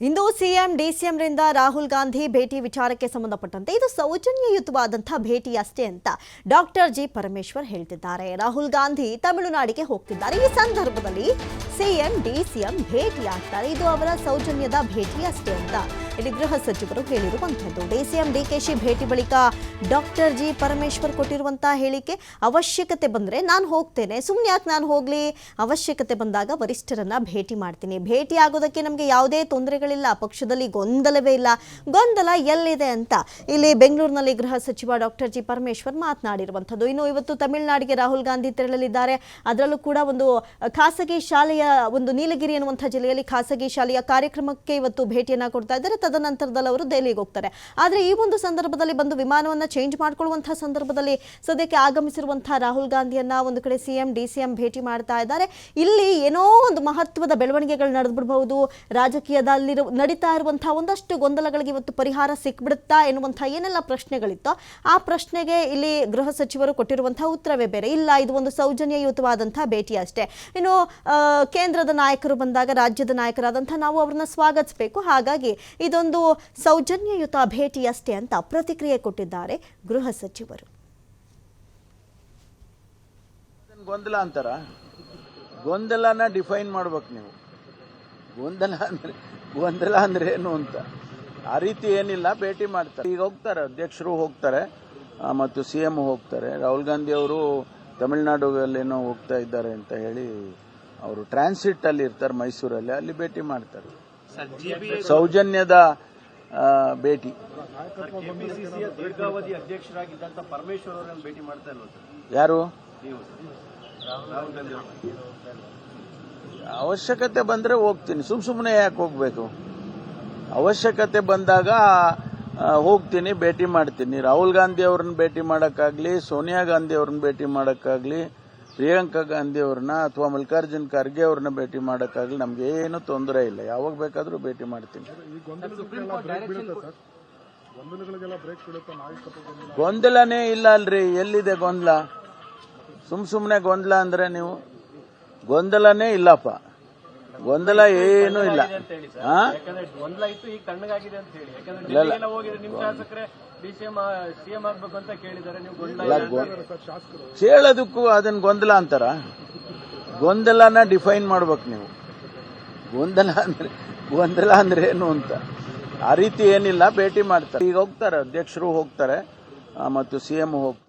ಇಂದು CM ಡಿಸಿಎಂರಿಂದ ರಾಹುಲ್ ಗಾಂಧಿ ಭೇಟಿ ವಿಚಾರಕ್ಕೆ ಸಂಬಂಧಪಟ್ಟಂತೆ ಇದು ಸೌಜನ್ಯಯುತವಾದಂಥ ಭೇಟಿ ಅಷ್ಟೇ ಅಂತ ಡಾಕ್ಟರ್ ಜಿ ಪರಮೇಶ್ವರ್ ಹೇಳ್ತಿದ್ದಾರೆ. ರಾಹುಲ್ ಗಾಂಧಿ ತಮಿಳುನಾಡಿಗೆ ಹೋಗ್ತಿದ್ದಾರೆ. ಈ ಸಂದರ್ಭದಲ್ಲಿ ಸಿಎಂ, ಡಿಸಿಎಂ ಭೇಟಿಯಾಗ್ತಾರೆ. ಇದು ಅವರ ಸೌಜನ್ಯದ ಭೇಟಿ ಅಷ್ಟೇ ಅಂತ ಇಲ್ಲಿ ಗೃಹ ಸಚಿವರು ಹೇಳಿರುವಂಥದ್ದು. ಡಿಸಿಎಂ, ಡಿಕೆಶಿ ಭೇಟಿ ಬಳಿಕ ಡಾಕ್ಟರ್ ಜಿ ಪರಮೇಶ್ವರ್ ಕೊಟ್ಟಿರುವಂತಹ ಹೇಳಿಕೆ ಅವಶ್ಯಕತೆ ಬಂದರೆ ನಾನು ಹೋಗ್ತೇನೆ. ಸುಮ್ಮನೆ ಯಾಕೆ ನಾನು ಹೋಗಲಿ? ಅವಶ್ಯಕತೆ ಬಂದಾಗ ವರಿಷ್ಠರನ್ನ ಭೇಟಿ ಮಾಡ್ತೀನಿ. ಭೇಟಿ ಆಗೋದಕ್ಕೆ ನಮಗೆ ಯಾವುದೇ ತೊಂದರೆಗಳಿಲ್ಲ ಪಕ್ಷದಲ್ಲಿ ಗೊಂದಲವೇ ಇಲ್ಲ. ಗೊಂದಲ ಎಲ್ಲಿದೆ ಅಂತ ಇಲ್ಲಿ ಬೆಂಗಳೂರಿನಲ್ಲಿ ಗೃಹ ಸಚಿವ ಡಾಕ್ಟರ್ ಜಿ. ಪರಮೇಶ್ವರ್ ಮಾತನಾಡಿರುವಂಥದ್ದು. ಇನ್ನು ಇವತ್ತು ತಮಿಳುನಾಡಿಗೆ ರಾಹುಲ್ ಗಾಂಧಿ ತೆರಳಲಿದ್ದಾರೆ. ಅದರಲ್ಲೂ ಕೂಡ ಒಂದು ಖಾಸಗಿ ಶಾಲೆಯ ಒಂದು ನೀಲಗಿರಿ ಎನ್ನುವಂಥ ಜಿಲ್ಲೆಯಲ್ಲಿ ಖಾಸಗಿ ಶಾಲೆಯ ಕಾರ್ಯಕ್ರಮಕ್ಕೆ ಇವತ್ತು ಭೇಟಿಯನ್ನ ಕೊಡ್ತಾ ಇದ್ದಾರೆ. ತದನಂತರದಲ್ಲಿ ಅವರು ದೆಹಲಿಗೆ ಹೋಗ್ತಾರೆ. ಆದರೆ ಈ ಒಂದು ಸಂದರ್ಭದಲ್ಲಿ ಬಂದು ವಿಮಾನವನ್ನ ಚೇಂಜ್ ಮಾಡ್ಕೊಳ್ಳುವಂತಹ ಸಂದರ್ಭದಲ್ಲಿ ಸದ್ಯಕ್ಕೆ ಆಗಮಿಸಿರುವಂತಹ ರಾಹುಲ್ ಗಾಂಧಿಯನ್ನ ಒಂದು ಕಡೆ ಸಿಎಂ ಡಿ ಸಿ ಎಂ ಭೇಟಿ ಮಾಡ್ತಾ ಇದ್ದಾರೆ. ಇಲ್ಲಿ ಏನೋ ಒಂದು ಮಹತ್ವದ ಬೆಳವಣಿಗೆಗಳು ನಡೆದ್ಬಿಡ್ಬಹುದು. ರಾಜಕೀಯದಲ್ಲಿ ನಡೀತಾ ಇರುವಂತಹ ಒಂದಷ್ಟು ಗೊಂದಲಗಳಿಗೆ ಇವತ್ತು ಪರಿಹಾರ ಸಿಕ್ಬಿಡುತ್ತಾ ಎನ್ನುವಂತಹ ಏನೆಲ್ಲ ಪ್ರಶ್ನೆಗಳಿತ್ತೋ ಆ ಪ್ರಶ್ನೆಗೆ ಇಲ್ಲಿ ಗೃಹ ಸಚಿವರು ಕೊಟ್ಟಿರುವಂತಹ ಉತ್ತರವೇ ಬೇರೆ. ಇಲ್ಲ, ಇದು ಒಂದು ಸೌಜನ್ಯಯುತವಾದಂತಹ ಭೇಟಿ ಅಷ್ಟೇ ಇನ್ನು ಕೇಂದ್ರದ ನಾಯಕರು ಬಂದಾಗ, ರಾಜ್ಯದ ನಾಯಕರಾದಂತಹ ನಾವು ಅವ್ರನ್ನ ಸ್ವಾಗತಿಸಬೇಕು. ಹಾಗಾಗಿ ಇದೊಂದು ಸೌಜನ್ಯಯುತ ಭೇಟಿ ಅಷ್ಟೇ ಅಂತ ಪ್ರತಿಕ್ರಿಯೆ ಕೊಟ್ಟಿದ್ದಾರೆ ಗೃಹ ಸಚಿವರು. ಗೊಂದಲ ಅಂತಾರ? ಗೊಂದಲನ ಡಿಫೈನ್ ಮಾಡ್ಬೇಕು ನೀವು. ಗೊಂದಲ ಅಂದ್ರೆ ಗೊಂದಲ ಅಂದ್ರೆ ಏನು ಅಂತ. ಆ ರೀತಿ ಏನಿಲ್ಲ ಭೇಟಿ ಮಾಡ್ತಾರೆ. ಈಗ ಹೋಗ್ತಾರೆ ಅಧ್ಯಕ್ಷರು ಹೋಗ್ತಾರೆ ಮತ್ತು ಸಿ ಎಂ ಹೋಗ್ತಾರೆ. ರಾಹುಲ್ ಗಾಂಧಿ ಅವರು ತಮಿಳುನಾಡುಗಳೇನೋ ಹೋಗ್ತಾ ಇದ್ದಾರೆ ಅಂತ ಹೇಳಿ ಅವರು ಟ್ರಾನ್ಸಿಟ್ ಅಲ್ಲಿ ಇರ್ತಾರೆ ಮೈಸೂರಲ್ಲಿ ಅಲ್ಲಿ ಭೇಟಿ ಮಾಡ್ತಾರೆ. ಸೌಜನ್ಯದ ಭೇಟಿ. ಕೆಪಿಸಿಸಿಯ ದೀರ್ಘಾವಧಿ ಅಧ್ಯಕ್ಷರಾಗಿದ್ದಂತ ಪರಮೇಶ್ವರ್ ಅವರನ್ನು ಭೇಟಿ ಮಾಡ್ತಾ ಇಲ್ವಾ ಯಾರು? ರಾಹುಲ್ ಗಾಂಧಿ ಅವಶ್ಯಕತೆ ಬಂದ್ರೆ ಹೋಗ್ತೀನಿ. ಸುಮ್ ಸುಮ್ಮನೆ ಯಾಕೆ ಹೋಗ್ಬೇಕು? ಅವಶ್ಯಕತೆ ಬಂದಾಗ ಹೋಗ್ತೀನಿ ಭೇಟಿ ಮಾಡ್ತೀನಿ. ರಾಹುಲ್ ಗಾಂಧಿ ಅವ್ರನ್ನ ಭೇಟಿ ಮಾಡಕ್ಕಾಗ್ಲಿ ಸೋನಿಯಾ ಗಾಂಧಿ ಅವ್ರನ್ನ ಭೇಟಿ ಮಾಡಕ್ಕಾಗ್ಲಿ ಪ್ರಿಯಾಂಕಾ ಗಾಂಧಿ ಅವ್ರನ್ನ ಅಥವಾ ಮಲ್ಲಿಕಾರ್ಜುನ್ ಖರ್ಗೆ ಅವ್ರನ್ನ ಭೇಟಿ ಮಾಡಕ್ಕಾಗ್ಲಿ ನಮ್ಗೆ ಏನು ತೊಂದರೆ ಇಲ್ಲ. ಯಾವಾಗ ಬೇಕಾದರೂ ಭೇಟಿ ಮಾಡ್ತೀನಿ. ಗೊಂದಲನೇ ಇಲ್ಲ ಅಲ್ರಿ. ಎಲ್ಲಿದೆ ಗೊಂದಲ? ಸುಮ್ ಸುಮ್ಮನೆ ಗೊಂದಲ ಅಂದ್ರೆ ನೀವು? ಗೊಂದಲನೇ ಇಲ್ಲಪ್ಪ. ಗೊಂದಲ ಏನೂ ಇಲ್ಲ. ಸಿಎಂ ಕೇಳೋದಕ್ಕೂ ಅದನ್ನ ಗೊಂದಲ ಅಂತಾರ? ಗೊಂದಲನ ಡಿಫೈನ್ ಮಾಡ್ಬೇಕು ನೀವು. ಗೊಂದಲ ಅಂದ್ರೆ ಗೊಂದಲ ಅಂದ್ರೆ ಏನು ಅಂತ? ಆ ರೀತಿ ಏನಿಲ್ಲ ಭೇಟಿ ಮಾಡ್ತಾರೆ. ಈಗ ಹೋಗ್ತಾರೆ ಅಧ್ಯಕ್ಷರು ಹೋಗ್ತಾರೆ ಮತ್ತು ಸಿ ಎಂ ಹೋಗ್ತಾರೆ.